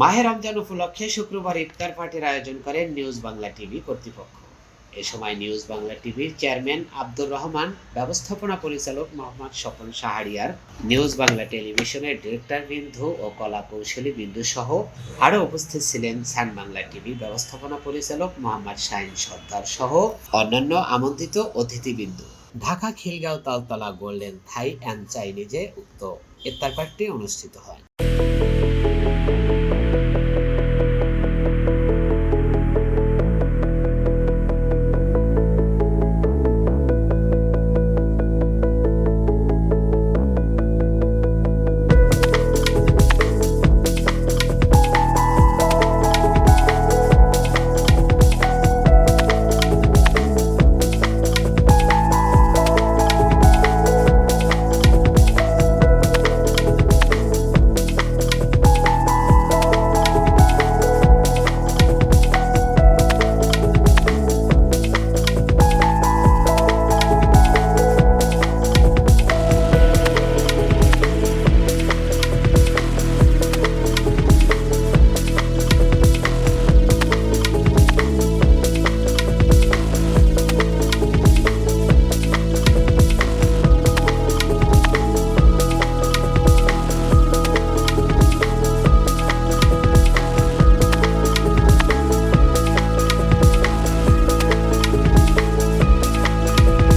মাহে রমজান উপলক্ষে শুক্রবার ইফতার পার্টির আয়োজন করেন নিউজ বাংলা টিভি কর্তৃপক্ষ। এ সময় নিউজ বাংলা টিভির চেয়ারম্যান আব্দুর রহমান, ব্যবস্থাপনা পরিচালক মোহাম্মদ স্বপন সাহারিয়ার নিউজ বাংলা টেলিভিশনের ডিরেক্টর বিন্দু ও কলা কৌশলী বিন্দু সহ আরও উপস্থিত ছিলেন সান বাংলা টিভি ব্যবস্থাপনা পরিচালক মোহাম্মদ শাহিন সর্দার সহ অন্যান্য আমন্ত্রিত অতিথিবৃন্দু। Dhaka, Khilgaon, Taltola, golden Thai and চাইনিজে উক্ত ইফতার পার্টি অনুষ্ঠিত হয়।